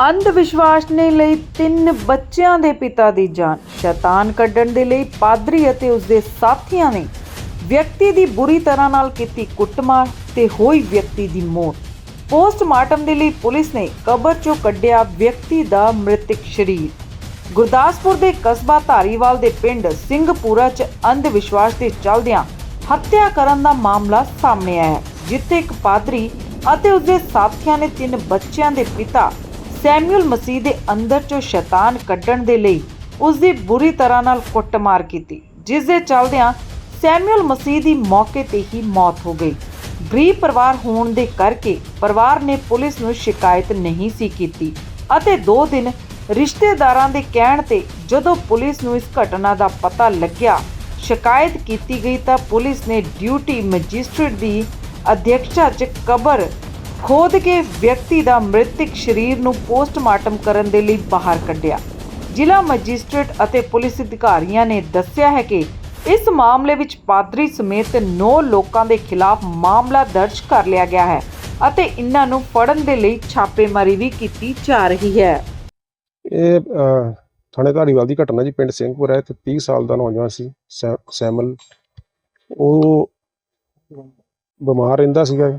ਅੰਧ ਵਿਸ਼ਵਾਸ ਨੇ ਲਈ ਤਿੰਨ ਬੱਚਿਆਂ ਦੇ ਪਿਤਾ ਦੀ ਜਾਨ। ਸ਼ੈਤਾਨ ਕੱਢਣ ਦੇ ਲਈ ਪਾਦਰੀ ਅਤੇ ਉਸ ਸਾਥੀਆਂ ਨੇ ਵਿਅਕਤੀ ਦੀ ਬੁਰੀ ਤਰ੍ਹਾਂ ਨਾਲ ਕੀਤੀ ਕੁੱਟਮਾਰ ਤੇ ਹੋਈ ਵਿਅਕਤੀ ਦੀ ਮੌਤ। ਪੋਸਟਮਾਰਟਮ ਦੇ ਲਈ ਪੁਲਿਸ ਨੇ ਕਬਰ ਚੋਂ ਕੱਢਿਆ ਵਿਅਕਤੀ ਦਾ ਮ੍ਰਿਤਕ ਸਰੀਰ। ਗੁਰਦਾਸਪੁਰ ਦੇ ਕਸਬਾ ਧਾਰੀਵਾਲ ਦੇ ਪਿੰਡ ਸਿੰਘਪੁਰਾ 'ਚ ਅੰਧ ਵਿਸ਼ਵਾਸ ਦੇ ਚੱਲਦਿਆਂ ਹੱਤਿਆ ਕਰਨ ਦਾ ਮਾਮਲਾ ਸਾਹਮਣੇ ਆਇਆ ਹੈ, ਜਿੱਥੇ ਇੱਕ ਪਾਦਰੀ ਅਤੇ ਉਸਦੇ ਸਾਥੀਆਂ ਨੇ ਤਿੰਨ ਬੱਚਿਆਂ ਦੇ ਪਿਤਾ ਸੈਮੂਅਲ ਮਸੀਹ ਦੇ ਅੰਦਰ 'ਚੋਂ ਸ਼ੈਤਾਨ ਕੱਢਣ ਦੇ ਲਈ ਉਸ ਦੀ ਬੁਰੀ ਤਰ੍ਹਾਂ ਨਾਲ ਕੁੱਟਮਾਰ ਕੀਤੀ, ਜਿਸ ਦੇ ਚੱਲਦਿਆਂ ਸੈਮੂਅਲ ਮਸੀਹ ਦੀ ਮੌਕੇ ਤੇ ਹੀ ਮੌਤ ਹੋ ਗਈ। ਗਰੀਬ ਪਰਿਵਾਰ ਹੋਣ ਦੇ ਕਰਕੇ ਪਰਿਵਾਰ ਨੇ ਪੁਲਿਸ ਨੂੰ ਸ਼ਿਕਾਇਤ ਨਹੀਂ ਸੀ ਕੀਤੀ ਅਤੇ 2 ਦਿਨ ਰਿਸ਼ਤੇਦਾਰਾਂ ਦੇ ਕਹਿਣ ਤੇ ਜਦੋਂ ਪੁਲਿਸ ਨੂੰ ਇਸ ਘਟਨਾ ਦਾ ਪਤਾ ਲੱਗਿਆ, ਸ਼ਿਕਾਇਤ ਕੀਤੀ ਗਈ ਤਾਂ ਪੁਲਿਸ ਨੇ ਡਿਊਟੀ ਮੈਜਿਸਟ੍ਰੇਟ ਦੀ ਅਧਿਕਸ਼ਤਾ 'ਚ ਕਬਰ ਖੋਦ ਕੇ ਵਿਅਕਤੀ ਦਾ ਮ੍ਰਿਤਕ ਸਰੀਰ ਨੂੰ ਪੋਸਟਮਾਰਟਮ ਕਰਨ ਦੇ ਲਈ ਬਾਹਰ ਕੱਢਿਆ। ਜ਼ਿਲ੍ਹਾ ਮੈਜਿਸਟ੍ਰੇਟ ਅਤੇ ਪੁਲਿਸ ਅਧਿਕਾਰੀਆਂ ਨੇ ਦੱਸਿਆ ਹੈ ਕਿ ਇਸ ਮਾਮਲੇ ਵਿੱਚ ਪਾਦਰੀ ਸਮੇਤ 9 ਲੋਕਾਂ ਦੇ ਖਿਲਾਫ ਮਾਮਲਾ ਦਰਜ ਕਰ ਲਿਆ ਗਿਆ ਹੈ ਅਤੇ ਇਹਨਾਂ ਨੂੰ ਫੜਨ ਦੇ ਲਈ ਛਾਪੇਮਾਰੀ ਵੀ ਕੀਤੀ ਜਾ ਰਹੀ ਹੈ। ਇਹ ਅਹ, ਥਾਣੇ ਧਾਰੀਵਾਲ ਦੀ ਘਟਨਾ ਜੀ ਪਿੰਡ ਸਿੰਘਪੁਰ ਹੈ। ਤੇ 30 ਸਾਲ ਦਾ ਨੌਜਵਾਨ ਸੀ ਸੈ- ਸੈਮਲ। ਉਹ ਬਿਮਾਰ ਰਹਿੰਦਾ ਸੀਗਾ।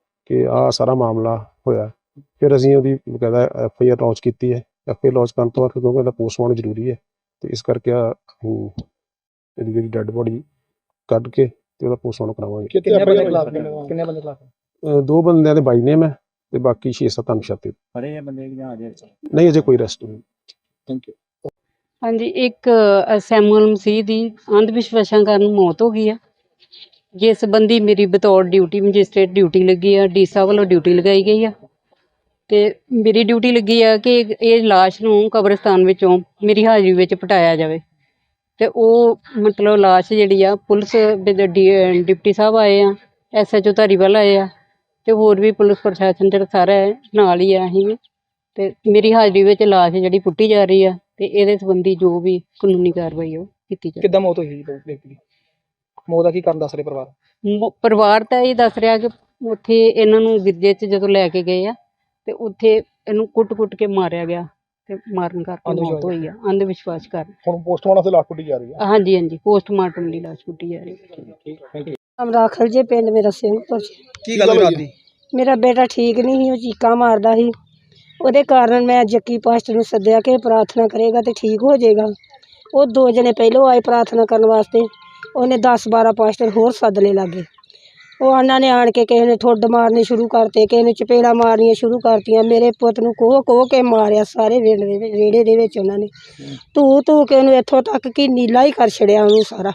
ਕਿ ਆਹ ਸਾਰਾ ਮਾਮਲਾ ਹੋਇਆ। ਫਿਰ ਅਸੀਂ ਉਹਦੀ ਬਕਾਇਦਾ ਐਫ ਆਈ ਆਰ ਲਾਂਚ ਕੀਤੀ ਹੈ। ਐਫ ਆਈ ਆਰ ਲਾਂਚ ਕਰਨ ਤੋਂ ਬਾਅਦ ਕਿਉਂਕਿ ਇਹਦਾ ਪੋਸਟਮਾਰਟਮ ਜ਼ਰੂਰੀ ਹੈ ਤੇ ਇਸ ਕਰਕੇ ਆ ਇਹਦੀ ਜਿਹੜੀ ਡੈੱਡ ਬੋਡੀ ਕੱਢ ਕੇ ਤੇ ਉਹਦਾ ਪੋਸਟਮਾਰਟਮ ਕਰਾਵਾਂਗੇ। ਕਿੰਨੇ ਬੰਦੇ ਖਿਲਾਫ ਕਿੰਨੇ ਬੰਦੇ ਖਿਲਾਫ? ਦੋ ਬੰਦਿਆਂ ਦੇ ਬਾਈ ਨੇਮ ਹੈ ਤੇ ਬਾਕੀ 6-7 ਅਨਸ਼ਾਤੇ ਫੜੇ ਆ ਬੰਦੇ ਜਾਂ ਅਜੇ? ਨਹੀਂ ਅਜੇ ਕੋਈ ਅਰੈਸਟ ਨਹੀਂ। ਥੈਂਕ ਯੂ ਹਾਂਜੀ ਇੱਕ ਸੈਮੂਅਲ ਮਸੀਹ ਦੀ ਅੰਧ ਵਿਸ਼ਵਾਸਾਂ ਕਾਰਨ ਮੌਤ ਹੋ ਗਈ ਆ। ਜਿਸ ਸੰਬੰਧੀ ਮੇਰੀ ਬਤੌਰ ਡਿਊਟੀ ਮੈਜਿਸਟ੍ਰੇਟ ਡਿਊਟੀ ਲੱਗੀ ਆ ਡੀ ਸਾਹਿਬ ਵੱਲੋਂ ਡਿਊਟੀ ਲਗਾਈ ਗਈ ਆ। ਤੇ ਮੇਰੀ ਡਿਊਟੀ ਲੱਗੀ ਆ ਕਿ ਇਹ ਲਾਸ਼ ਨੂੰ ਕਬਰਸਤਾਨ ਵਿੱਚੋਂ ਮੇਰੀ ਹਾਜ਼ਰੀ ਵਿੱਚ ਪਟਾਇਆ ਜਾਵੇ। ਤੇ ਉਹ ਮਤਲਬ ਲਾਸ਼ ਜਿਹੜੀ ਆ ਪੁਲਿਸ ਦੇ ਡੀ- ਡਿਪਟੀ ਸਾਹਿਬ ਆਏ ਆ ਐਸਐਚਓ ਧਾਰੀਵਾਲ ਆਏ ਆ ਤੇ ਹੋਰ ਵੀ ਪੁਲਿਸ ਪ੍ਰਸ਼ਾਸਨ ਜਿਹੜਾ ਸਾਰਾ ਹੈ, ਨਾਲ ਹੀ ਆ ਅਸੀਂ। ਵੀ ਤੇ ਮੇਰੀ ਹਾਜ਼ਰੀ ਵਿੱਚ ਲਾਸ਼ ਜਿਹੜੀ ਪੁੱਟੀ ਜਾ ਰਹੀ ਆ ਤੇ ਇਹਦੇ ਸੰਬੰਧੀ ਜੋ ਵੀ ਕਾਨੂੰਨੀ ਕਾਰਵਾਈ ਆ ਉਹ ਕੀਤੀ ਜਾਵੇ। ਕਿੱਦਾਂ ਮੌਤ ਹੋਈ ਜੀ ਵਿਅਕਤੀ ਦੀ? ਮੌਤ ਦਾ ਕੀ ਕਾਰਨ ਦੱਸ ਰਹੇ ਪਰਿਵਾਰ? ਮ- ਪਰਿਵਾਰ ਤਾਂ ਇਹ ਦੱਸ ਰਿਹਾ ਕਿ ਉੱਥੇ ਇਹਨਾਂ ਨੂੰ ਗਿਰਜੇ 'ਚ ਜਦੋਂ ਲੈ ਕੇ ਗਏ ਆ ਤੇ ਉੱਥੇ ਇਹਨੂੰ ਕੁੱਟ-ਕੁੱਟ ਕੇ ਮਾਰਿਆ ਗਿਆ ਤੇ ਮਾਰਨ ਕਰਕੇ ਮੌਤ ਹੋਈ ਆ ਅੰਧ ਵਿਸ਼ਵਾਸ ਕਾਰਨ ਹੁਣ ਪੋਸਟਮਾਰਟਮ ਤੇ ਲਾਸ਼ ਪੁੱਟੀ ਜਾ ਰਹੀ ਹੈ ਹਾਂਜੀ ਹਾਂਜੀ ਪੋਸਟਮਾਰਟਮ ਦੀ ਲਾਸ਼ ਪੁੱਟੀ ਜਾ ਰਹੀ ਹੈ ਠੀਕ ਥੈਂਕ ਯੂ ਅਮਰਾਖਲ ਜੇ ਪਿੰਡ ਮੇਰਾ ਸਿੰਘਪੁਰ ਚ ਕੀ ਗੱਲ ਹੋਈ ਰਾਤ ਮੇਰਾ ਬੇਟਾ ਠੀਕ ਨਹੀਂ ਸੀ ਉਹ ਚੀਕਾਂ ਮਾਰਦਾ ਸੀ। ਉਹਦੇ ਕਾਰਨ ਮੈਂ ਜੱਕੀ ਪਾਸਟਰ ਨੂੰ ਸੱਦਿਆ ਕਿ ਪ੍ਰਾਰਥਨਾ ਕਰੇਗਾ ਤੇ ਠੀਕ ਹੋ ਜਾਏਗਾ। ਉਹ ਦੋ ਜਣੇ ਪਹਿਲੋਂ ਆਏ ਪ੍ਰਾਰਥਨਾ ਕਰਨ ਵਾਸਤੇ। ਉਹਨੇ 10 12 ਪਾਸਟਰ ਹੋਰ ਸੱਦ ਲਏ ਲਾਗੇ। ਉਹ ਉਹਨਾਂ ਨੇ ਆਣ ਕੇ ਕਿਸੇ ਨੇ ਠੁੱਡ ਮਾਰਨੇ ਸ਼ੁਰੂ ਕਰਤੇ, ਕਿਸੇ ਨੇ ਚਪੇੜਾ ਮਾਰਨੀਆਂ ਸ਼ੁਰੂ ਕਰਤੀਆਂ। ਮੇਰੇ ਪੁੱਤ ਨੂੰ ਕੋਹ ਕੋਹ ਕੇ ਮਾਰਿਆ ਸਾਰੇ ਵੇੜੇ ਦੇ ਵਿਹੜੇ ਦੇ ਵਿੱਚ ਉਹਨਾਂ ਨੇ। ਧੂ ਧੂ ਕੇ ਉਹਨੂੰ ਇੱਥੋਂ ਤੱਕ ਕਿ ਨੀਲਾ ਹੀ ਕਰ ਛੜਿਆ ਉਹਨੂੰ ਸਾਰਾ।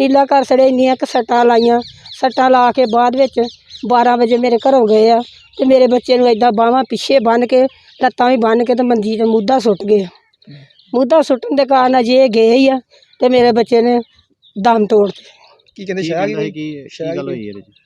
ਨੀਲਾ ਕਰ ਛੜਿਆ, ਇੰਨੀਆਂ ਕੁ ਸੱਟਾਂ ਲਾਈਆਂ। ਸੱਟਾਂ ਲਾ ਕੇ ਬਾਅਦ ਵਿੱਚ 12 ਵਜੇ ਮੇਰੇ ਘਰੋਂ ਗਏ ਆ ਤੇ ਮੇਰੇ ਬੱਚੇ ਨੂੰ ਏਦਾਂ ਬਾਹਾਂ ਪਿੱਛੇ ਬੰਨ ਕੇ, ਲੱਤਾਂ ਵੀ ਬੰਨ ਕੇ ਤੇ ਮੰਜੀ ਤੇ ਮੁੱਦਾ ਸੁੱਟ ਗਏ ਆ। ਮੁੱਦਾ ਸੁੱਟਣ ਦੇ ਕਾਰਨ ਅਜੇ ਇਹ ਗਏ ਹੀ ਆ ਤੇ ਮੇਰੇ ਬੱਚੇ ਨੇ ਦਮ ਤੋੜ ਕੀ ਕਹਿੰਦੇ ਸ਼ਾਹ ਕੀ ਗੱਲ ਹੋਈ ਇਹਦੇ ਚ?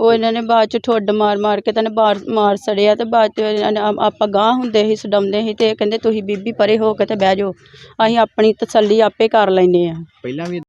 ਉਹ ਇਹਨਾਂ ਨੇ ਬਾਅਦ ਚ ਠੁੱਡ ਮਾਰ ਮਾਰ ਕੇ ਤੈਨੂੰ ਇਹਨੇ ਬਾਹਰ ਮਾਰ ਸੜਿਆ ਤੇ ਬਾਅਦ ਚ ਇਹਨਾਂ ਨੇ ਆਪਾਂ ਗਾਂਹ ਹੁੰਦੇ ਸੀ, ਸਡਾਉਂਦੇ ਸੀ ਤੇ ਕਹਿੰਦੇ ਤੁਸੀਂ ਬੀਬੀ ਪਰੇ ਹੋ ਕੇ ਤੇ ਬਹਿ ਜਾਓ। ਅਸੀਂ ਆਪਣੀ ਤਸੱਲੀ ਆਪੇ ਕਰ ਲੈਂਦੇ ਹਾਂ। ਪਹਿਲਾਂ ਵੀ